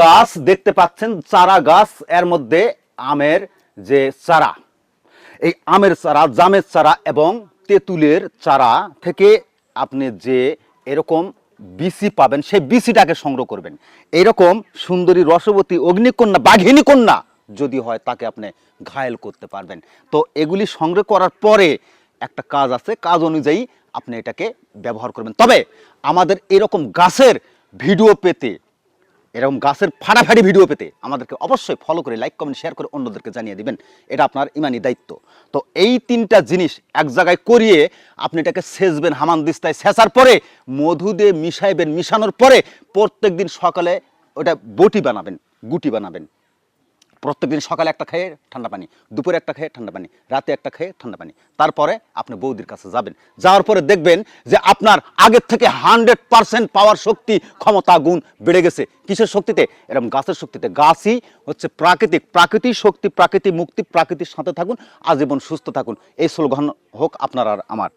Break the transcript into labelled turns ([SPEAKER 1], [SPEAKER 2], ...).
[SPEAKER 1] গাছ দেখতে পাচ্ছেন, চারা গাছ, এর মধ্যে আমের যে চারা। এই আমের চারা, জামের চারা এবং তেঁতুলের চারা থেকে আপনি যে এরকম বিসি পাবেন, সেই বিসিটাকে সংগ্রহ করবেন। এরকম সুন্দরী রসবতী অগ্নিকন্যা বাঘিনী কন্যা যদি হয়, তাকে আপনি ঘায়েল করতে পারবেন। তো এগুলি সংগ্রহ করার পরে একটা কাজ আছে, কাজ অনুযায়ী আপনি এটাকে ব্যবহার করবেন। তবে আমাদের এরকম গাছের ভিডিও পেতে এরকম গাছের ফাটাফাটি ভিডিও পেতে আমাদেরকে অবশ্যই ফলো করে লাইক কমেন্ট শেয়ার করে অন্যদেরকে জানিয়ে দিবেন। এটা আপনার ইমানি দায়িত্ব। তো এই তিনটা জিনিস এক জায়গায় করিয়ে আপনি এটাকে সেচবেন হামানদিস্তায় সেচার পরে, মধু দিয়ে মিশাইবেন, মিশানোর পরে প্রত্যেক দিন সকালে ওটা বটি বানাবেন, গুটি বানাবেন। প্রত্যেকদিন সকালে একটা খেয়ে ঠান্ডা পানি, দুপুরে একটা খেয়ে ঠান্ডা পানি, রাতে একটা খেয়ে ঠান্ডা পানি। তারপরে আপনি বৌদির কাছে যাবেন। যাওয়ার পরে দেখবেন যে আপনার আগের থেকে হান্ড্রেড পার্সেন্ট পাওয়ার শক্তি, ক্ষমতা, গুণ বেড়ে গেছে। কিসের শক্তিতে? এরকম গাছের শক্তিতে। গাছই হচ্ছে প্রাকৃতিক। প্রাকৃতিক শক্তি প্রাকৃতিক মুক্তি, প্রাকৃতির সাথে থাকুন, আজীবন সুস্থ থাকুন। এই স্লোগান হোক আপনার আর আমার।